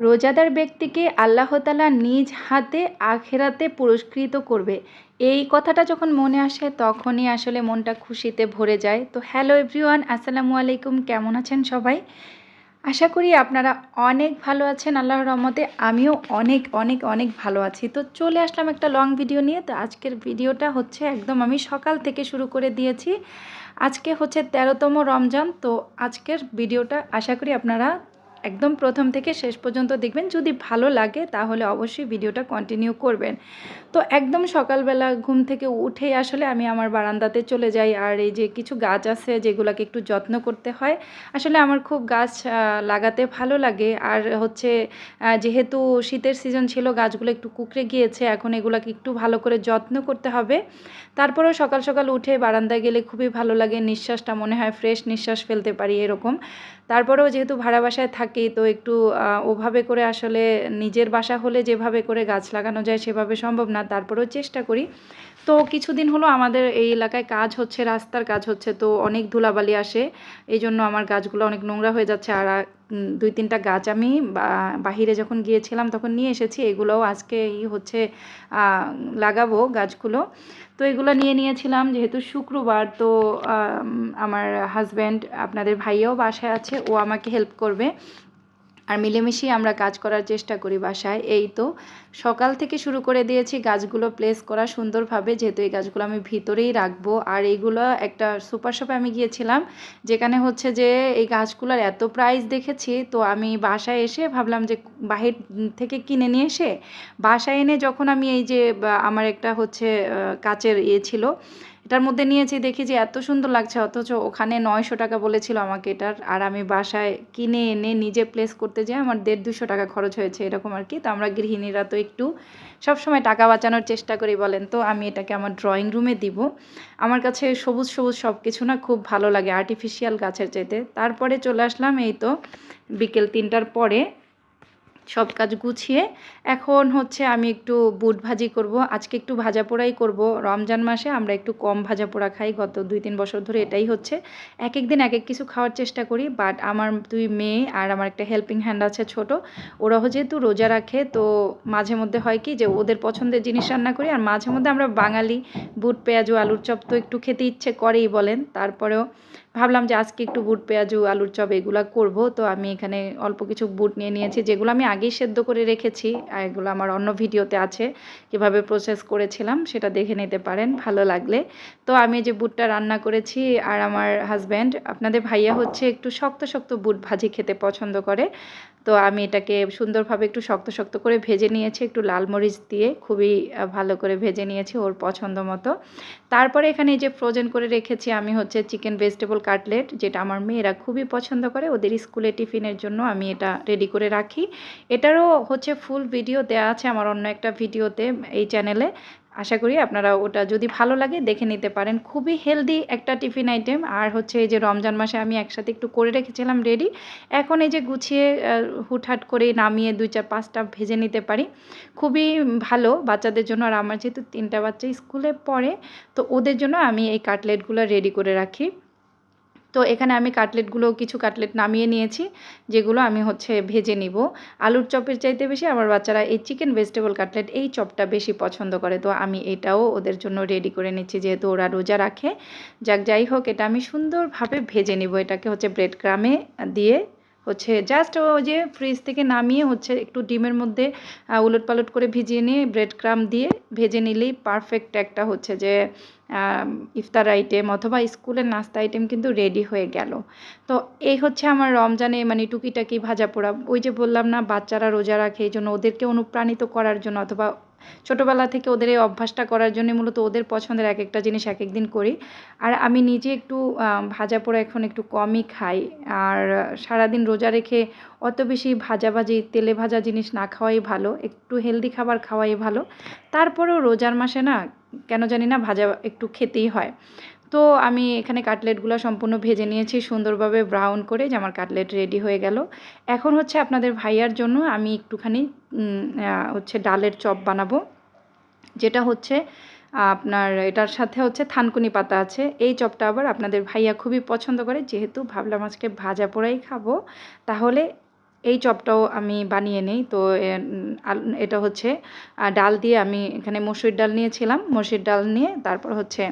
রোজাদার ব্যক্তিকে আল্লাহতালা নিজ হাতে আখেরাতে পুরস্কৃত করবে। এই কথাটা যখন মনে আসে, তখনই আসলে মনটা খুশিতে ভরে যায়। তো হ্যালো এভরিওয়ান, আসসালামু আলাইকুম। কেমন আছেন সবাই? আশা করি আপনারা অনেক ভালো আছেন আল্লাহর রহমতে। আমিও অনেক অনেক অনেক ভালো আছি। তো চলে আসলাম একটা লং ভিডিও নিয়ে। তো আজকের ভিডিওটা হচ্ছে একদম আমি সকাল থেকে শুরু করে দিয়েছি। আজকে হচ্ছে তেরোতম রমজান। তো আজকের ভিডিওটা আশা করি আপনারা একদম প্রথম থেকে শেষ পর্যন্ত দেখবেন। যদি ভালো লাগে, তাহলে অবশ্যই ভিডিওটা কন্টিনিউ করবেন। তো একদম সকালবেলা ঘুম থেকে উঠেই আসলে আমি আমার বারান্দাতে চলে যাই। আর এই যে কিছু গাছ আছে, যেগুলোকে একটু যত্ন করতে হয়, আসলে আমার খুব গাছ লাগাতে ভালো লাগে। আর হচ্ছে যেহেতু শীতের সিজন ছিল, গাছগুলো একটু কুকড়ে গিয়েছে, এখন এগুলোকে একটু ভালো করে যত্ন করতে হবে। তারপরেও সকাল সকাল উঠে বারান্দায় গেলে খুবই ভালো লাগে। নিঃশ্বাসটা মনে হয় ফ্রেশ নিঃশ্বাস ফেলতে পারি এরকম। তারপরেও যেহেতু ভাড়া বাসায় থাকি তো একটু ওভাবে করে আসলে নিজের বাসা হলে যেভাবে করে গাছ লাগানো যায় সেভাবে সম্ভব না, তারপরেও চেষ্টা করি। তো কিছুদিন হলো আমাদের এই এলাকায় কাজ হচ্ছে, রাস্তার কাজ হচ্ছে, তো অনেক ধুলাবালি আসে। এই জন্য আমার গাছগুলো অনেক নোংরা হয়ে যাচ্ছে। আর দুই তিনটা গাছ আমি বাহিরে যখন গিয়েছিলাম তখন নিয়ে এসেছি। এগুলোও আজকে এই হচ্ছে লাগাবো গাছগুলো। তো এগুলো নিয়ে নিয়েছিলাম যেহেতু শুক্রবার। তো আমার হাজব্যান্ড, আপনাদের ভাইয়াও বাসায় আছে, ও আমাকে হেল্প করবে। আর মিলেমিশেই আমরা কাজ করার চেষ্টা করি বাসায়। এই তো, সকাল থেকে শুরু করে দিয়েছি গাছগুলো প্লেস করা সুন্দরভাবে, যেহেতু এই গাছগুলো আমি ভিতরেই রাখব। আর এইগুলো একটা সুপার শপে আমি গিয়েছিলাম, যেখানে হচ্ছে যে এই গাছগুলোর এত প্রাইস দেখেছি, তো আমি বাসায় এসে ভাবলাম যে বাহির থেকে কিনে নিয়ে এসে, বাসায় এনে যখন আমি এই যে আমার একটা হচ্ছে কাচের ইয়ে ছিল এটার মধ্যে নিয়েছি দেখি যে এত সুন্দর লাগছে, অথচ ওখানে নয়শো টাকা বলেছিল আমাকে এটার। আর আমি বাসায় কিনে এনে নিজে প্লেস করতে যাই আমার দেড় দুশো টাকা খরচ হয়েছে এরকম আর কি। তো আমরা গৃহিণীরা তো একটু সবসময় টাকা বাঁচানোর চেষ্টা করি বলেন তো, আমি এটাকে আমার ড্রয়িং রুমে দিব। আমার কাছে সবুজ সবুজ সব কিছু না খুব ভালো লাগে আর্টিফিশিয়াল গাছের চাইতে। তারপরে চলে আসলাম এই তো বিকেল তিনটার পরে। সব কাজ গুছিয়ে। এখন হচ্ছে আমি একটু বুট ভাজি করব। আজকে একটু ভাজা পোড়াই করব। রমজান মাসে আমরা একটু কম ভাজা পোড়া খাই। গত দুই তিন বছর ধরে এটাই হচ্ছে। এক এক দিন এক এক কিছু খাওয়ার চেষ্টা করি বাট আমার দুই মেয়ে আর আমার একটা হেল্পিং হ্যান্ড আছে ছোট। ওরাও যেহেতু রোজা রাখে তো মাঝে মধ্যে হয় কি যে ওদের পছন্দের জিনিস রান্না করি। আর মাঝে মধ্যে আমরা বাঙালি বুট পেঁয়াজু আলুর চপ তো একটু খেতে ইচ্ছে করেই বলেন। তারপরেও ভাবলাম যে আজকে একটু বুট, পেঁয়াজু, আলুর চপ এগুলো করব। তো আমি এখানে অল্প কিছু বুট নিয়ে নিয়েছি, যেগুলো আমি আগেই সেদ্ধ করে রেখেছি, আর এগুলো আমার অন্য ভিডিওতে আছে, কীভাবে প্রসেস করেছিলাম সেটা দেখে নিতে পারেন, ভালো লাগলে। তো আমি যে বুটটা রান্না করেছি, আর আমার হাজব্যান্ড আপনাদের ভাইয়া হচ্ছে একটু শক্ত শক্ত বুট ভাজি খেতে পছন্দ করে। তো আমি এটাকে সুন্দরভাবে একটু শক্ত শক্ত করে ভেজে নিয়েছি, একটু লাল মরিচ দিয়ে খুবই ভালো করে ভেজে নিয়েছি ওর পছন্দ মতো। তারপরে এখানে যে ফ্রোজেন করে রেখেছি আমি হচ্ছে চিকেন ভেজিটেবল কাটলেট যেটা আমার মেয়েরা খুবই পছন্দ করে, ওদের স্কুলে টিফিনের জন্য আমি এটা রেডি করে রাখি। এটারও হচ্ছে ফুল ভিডিও দেওয়া আছে আমার অন্য একটা ভিডিওতে এই চ্যানেলে আশা করি আপনারা ওটা যদি ভালো লাগে দেখে নিতে পারেন। খুবই হেলদি একটা টিফিন আইটেম আর হচ্ছে এই যে রমজান মাসে আমি একসাথে একটু করে রেখেছিলাম রেডি এখন এই যে গুছিয়ে হুটহাট করে নামিয়ে দুই চার পাঁচটা ভেজে নিতে পারি। খুবই ভালো বাচ্চাদের জন্য। আর আমার যেহেতু তিনটা বাচ্চা স্কুলে পড়ে, তো ওদের জন্য আমি এই কাটলেটগুলো রেডি করে রাখি। তো এখানে আমি কাটলেটগুলো কিছু কাটলেট নামিয়ে নিয়েছি, যেগুলো আমি হচ্ছে ভেজে নিব। আলুর চপের চাইতে বেশি আমার বাচ্চারা এই চিকেন ভেজিটেবল কাটলেট এই চপটা বেশি পছন্দ করে। তো আমি এটাও ওদের জন্য রেডি করে নিচ্ছি যেহেতু ওরা রোজা রাখে। যাক, যাই হোক, এটা আমি সুন্দরভাবে ভেজে নিব। এটাকে হচ্ছে ব্রেড ক্রামে দিয়ে হচ্ছে জাস্ট ও যে ফ্রিজ থেকে নামিয়ে হচ্ছে একটু ডিমের মধ্যে উলট পালট করে ভিজিয়ে নিয়ে ব্রেড ক্রাম দিয়ে ভেজে নিলেই পারফেক্ট একটা হচ্ছে যে ইফতার আইটেম অথবা স্কুলের নাস্তা আইটেম কিন্তু রেডি হয়ে গেল। তো এই হচ্ছে আমার রমজানে মানে টুকিটাকি ভাজা পোড়া। ওই যে বললাম না, বাচ্চারা রোজা রাখে, এই জন্য ওদেরকে অনুপ্রাণিত করার জন্য অথবা ছোটোবেলা থেকে ওদের এই অভ্যাসটা করার জন্য মূলত ওদের পছন্দের এক একটা জিনিস এক একদিন করি। আর আমি নিজে একটু ভাজা পোড়া এখন একটু কমই খাই। আর সারাদিন রোজা রেখে অত বেশি ভাজাভাজি, তেলে ভাজা জিনিস না খাওয়াই ভালো। একটু হেলদি খাবার খাওয়াই ভালো। তারপরেও রোজার মাসে না, কেন জানি না ভাজা একটু খেতেই হয়। তো আমি এখানে কাটলেটগুলো সম্পূর্ণ ভেজে নিয়েছি সুন্দরভাবে ব্রাউন করে যে আমার কাটলেট রেডি হয়ে গেল। এখন হচ্ছে আপনাদের ভাইয়ার জন্য আমি একটুখানি হচ্ছে ডালের চপ বানাবো। যেটা হচ্ছে, আপনার এটার সাথে হচ্ছে থানকুনি পাতা আছে। এই চপটা আবার আপনাদের ভাইয়া খুবই পছন্দ করে। যেহেতু ভাবলাম আজকে ভাজা পোড়াই খাব, তাহলে এই চপটাও আমি বানিয়ে নিই। তো এটা হচ্ছে ডাল দিয়ে আমি এখানে মসুর ডাল নিয়েছিলাম। মসুর ডাল নিয়ে তারপর হচ্ছে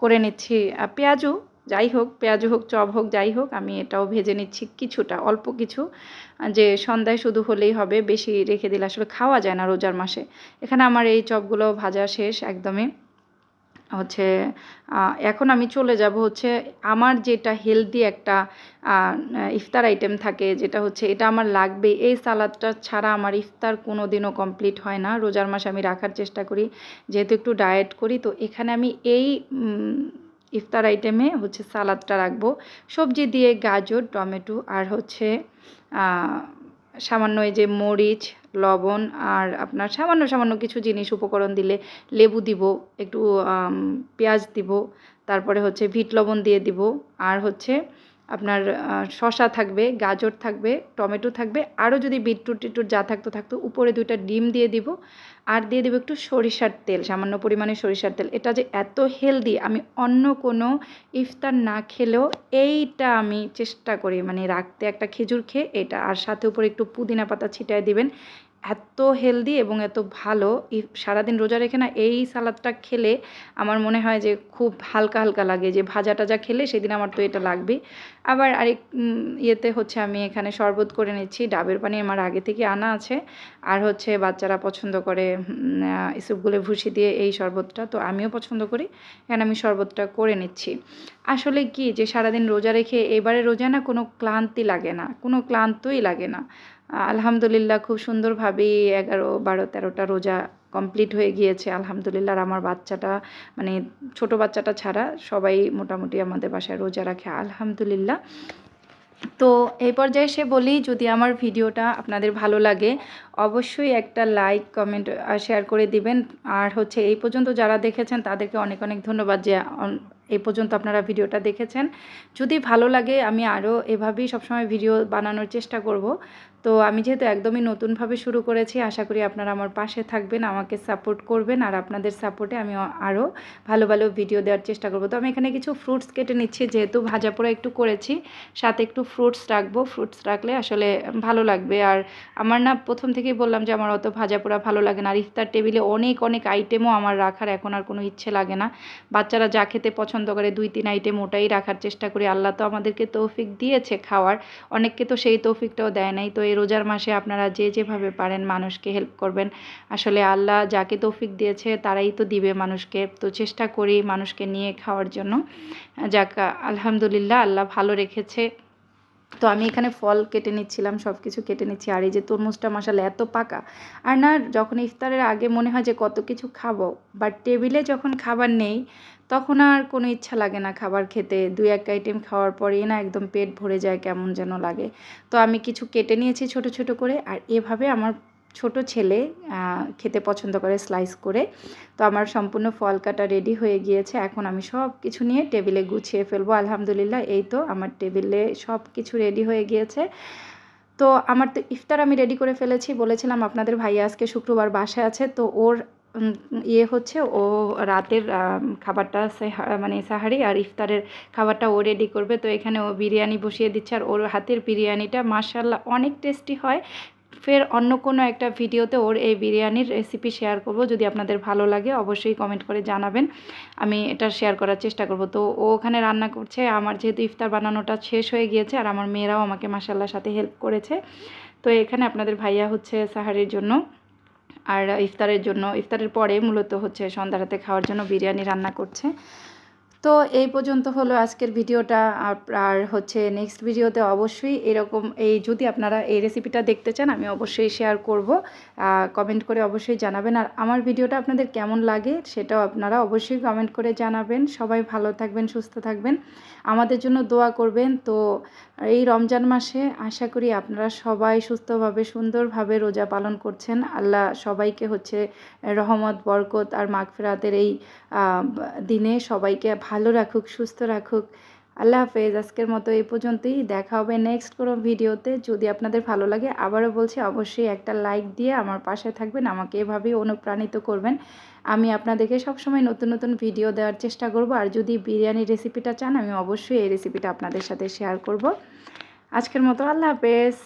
করে নিচ্ছি। পেঁয়াজও পেঁয়াজু যাই হোক, পেঁয়াজ হোক, চপ হোক, যাই হোক, আমি এটাও ভেজে নিচ্ছি কিছুটা, অল্প কিছু। যে সন্ধ্যায় শুধু হলেই হবে, বেশি রেখে দিলে আসলে খাওয়া যায় না রোজার মাসে। এখানে আমার এই চপগুলো ভাজা শেষ একদমই। হচ্ছে এখন আমি চলে যাব হচ্ছে আমার যেটা হেলদি একটা ইফতার আইটেম থাকে যেটা হচ্ছে এটা আমার লাগবে। এই সালাদটা ছাড়া আমার ইফতার কোনো দিনও কমপ্লিট হয় না। রোজার মাসে আমি রাখার চেষ্টা করি। যেহেতু একটু ডায়েট করি, তো এখানে আমি এই ইফতার আইটেমে হচ্ছে সালাদটা রাখব। সবজি দিয়ে গাজর, টমেটো আর হচ্ছে সামান্য এই যে মরিচ, লবণ আর আপনার সামান্য সামান্য কিছু জিনিস উপকরণ দিলে লেবু দিব, একটু পেঁয়াজ দিব, তারপরে হচ্ছে ভিট লবণ দিয়ে দিব, আর হচ্ছে আপনার শসা থাকবে, গাজর থাকবে, টমেটো থাকবে, আরও যদি বিটরুট টিটরুট যা থাকতো থাকতো, উপরে দুইটা ডিম দিয়ে দিব আর দিয়ে দেবো একটু সরিষার তেল, সামান্য পরিমাণে সরিষার তেল। এটা যে এত হেলদি আমি অন্য কোনো ইফতার না খেলেও এইটা আমি চেষ্টা করি মানে রাখতে একটা খেজুর খেয়ে এটা। আর সাথে উপরে একটু পুদিনা পাতা ছিটায় দিবেন। এত হেলদি এবং এত ভালো সারাদিন রোজা রেখে না এই সালাদটা খেলে আমার মনে হয় যে খুব হালকা হালকা লাগে, যে ভাজা টাজা খেলে সেদিন আমার তো এটা লাগবেই। আবার আরেক ইয়েতে হচ্ছে আমি এখানে শরবত করে নিচ্ছি। ডাবের পানি আমার আগে থেকে আনা আছে। আর হচ্ছে বাচ্চারা পছন্দ করে ইসুপগুলো ভুসি দিয়ে এই শরবতটা। তো আমিও পছন্দ করি। এখানে আমি শরবতটা করে নিচ্ছি। আসলে কি যে সারাদিন রোজা রেখে এবারে রোজা না কোনো ক্লান্তি লাগে না। কোনো ক্লান্তই লাগে না। আলহামদুলিল্লাহ খুব সুন্দরভাবেই এগারো, বারো, তেরোটা রোজা কমপ্লিট হয়ে গিয়েছে, আলহামদুলিল্লাহ। আর আমার বাচ্চাটা মানে ছোট বাচ্চাটা ছাড়া সবাই মোটামুটি আমাদের বাসায় রোজা রাখে, আলহামদুলিল্লাহ। তো এই পর্যায়ে সে বলি, যদি আমার ভিডিওটা আপনাদের ভালো লাগে, অবশ্যই একটা লাইক কমেন্ট শেয়ার করে দিবেন। আর হচ্ছে এই পর্যন্ত যারা দেখেছেন, তাদেরকে অনেক অনেক ধন্যবাদ যে এই পর্যন্ত আপনারা ভিডিওটা দেখেছেন। যদি ভালো লাগে, আমি আরও এভাবেই সবসময় ভিডিও বানানোর চেষ্টা করব। তো আমি যেহেতু একদমই নতুনভাবে শুরু করেছি, আশা করি আপনারা আমার পাশে থাকবেন, আমাকে সাপোর্ট করবেন আর আপনাদের সাপোর্টে আমি আরও ভালো ভালো ভিডিও দেওয়ার চেষ্টা করব। তো আমি এখানে কিছু ফ্রুটস কেটে নিচ্ছি, যেহেতু ভাজা পোড়া একটু করেছি, সাথে একটু ফ্রুটস রাখব। ফ্রুটস রাখলে আসলে ভালো লাগবে। আর আমার না প্রথম থেকেই বললাম যে, আমার অত ভাজা পোড়া ভালো লাগে না। আর ইফতার টেবিলে অনেক অনেক আইটেমও আমার রাখার এখন আর কোনো ইচ্ছে লাগে না। বাচ্চারা যা খেতে পছন্দ করে দুই, তিন আইটেম ওটাই রাখার চেষ্টা করি। আল্লাহ তো আমাদেরকে তৌফিক দিয়েছে খাওয়ার। অনেককে তো সেই তৌফিকটাও দেয় নাই। তো এই রোজার মাসে আপনারা যে যেভাবে পারেন মানুষকে হেল্প করবেন। আসলে আল্লাহ যাকে তৌফিক দিয়েছে তারাই তো দিবে মানুষকে। তো চেষ্টা করি মানুষকে নিয়ে খাওয়ার জন্য। যাক, আলহামদুলিল্লাহ আল্লাহ ভালো রেখেছে। তো আমি এখানে ফল কেটে নিচ্ছিলাম সব কিছু কেটে নিচ্ছি। আর এই যে তরমুজটা মশালা এত পাকা। আর না, যখন ইফতারের আগে মনে হয় যে কত কিছু খাব বাট টেবিলে যখন খাবার নেই তখন আর কোনো ইচ্ছা লাগে না খাবার খেতে। দুই এক আইটেম খাওয়ার পরেই না একদম পেট ভরে যায় কেমন যেন লাগে। তো আমি কিছু কেটে নিয়েছি ছোট ছোট করে আর এভাবে আমার ছোট ছেলে খেতে পছন্দ করে স্লাইস করে। তো আমার সম্পূর্ণ ফল কাটা রেডি হয়ে গিয়েছে। এখন আমি সব কিছু নিয়ে টেবিলে গুছিয়ে ফেলব। আলহামদুলিল্লাহ, এই তো আমার টেবিলে সব কিছু রেডি হয়ে গিয়েছে। তো আমার তো ইফতার আমি রেডি করে ফেলেছি। বলেছিলাম আপনাদের ভাইয়া আজকে শুক্রবার বাসায় আছে। তো ওর ইয়ে হচ্ছে ও রাতের খাবারটা মানে সাহারি আর ইফতারের খাবারটা ও রেডি করবে। তো এখানে ও বিরিয়ানি বসিয়ে দিচ্ছে আর ওর হাতের বিরিয়ানিটা মার্শাল্লাহ অনেক টেস্টি হয়। ফের অন্য কোনো একটা ভিডিওতে ওর এই বিরিয়ানির রেসিপি শেয়ার করব। যদি আপনাদের ভালো লাগে অবশ্যই কমেন্ট করে জানাবেন। আমি এটা শেয়ার করার চেষ্টা করব। তো ও ওখানে রান্না করছে। আমার যেহেতু ইফতার বানানোটা শেষ হয়ে গিয়েছে আর আমার মেয়েরাও আমাকে মাসাল্লার সাথে হেল্প করেছে। তো এখানে আপনাদের ভাইয়া হচ্ছে সাহারির জন্য। আর ইফতারের জন্য ইফতারের পরে মূলত হচ্ছে সন্ধ্যারাতে খাওয়ার জন্য বিরিয়ানি রান্না করছে। তো এই পর্যন্ত হলো আজকের ভিডিওটা। আর- হচ্ছে নেক্সট ভিডিওতে অবশ্যই এরকম এই যদি আপনারা এই রেসিপিটা দেখতে চান, আমি অবশ্যই শেয়ার করব। কমেন্ট করে অবশ্যই জানাবেন। আর আমার ভিডিওটা আপনাদের কেমন লাগে সেটাও আপনারা অবশ্যই কমেন্ট করে জানাবেন। সবাই ভালো থাকবেন, সুস্থ থাকবেন। আমাদের জন্য দোয়া করবেন। তো এই রমজান মাসে আশা করি আপনারা সবাই সুস্থভাবে, সুন্দরভাবে রোজা পালন করছেন। আল্লাহ সবাইকে হচ্ছে রহমত, বরকত আর মাগফিরাতের এই দিনে সবাইকে ভালো রাখুক, সুস্থ রাখুক। আল্লাহ হাফেজ। আজকের মতো এই পর্যন্তই। দেখা হবে নেক্সট কোনো ভিডিওতে যদি আপনাদের ভালো লাগে, আবারও বলছি, অবশ্যই একটা লাইক দিয়ে আমার পাশে থাকবেন। আমাকে এভাবেই অনুপ্রাণিত করবেন। আমি আপনাদেরকে সবসময় নতুন নতুন ভিডিও দেওয়ার চেষ্টা করব। আর যদি বিরিয়ানির রেসিপিটা চান, আমি অবশ্যই এই রেসিপিটা আপনাদের সাথে শেয়ার করব। আজকের মতো আল্লাহ হাফেজ।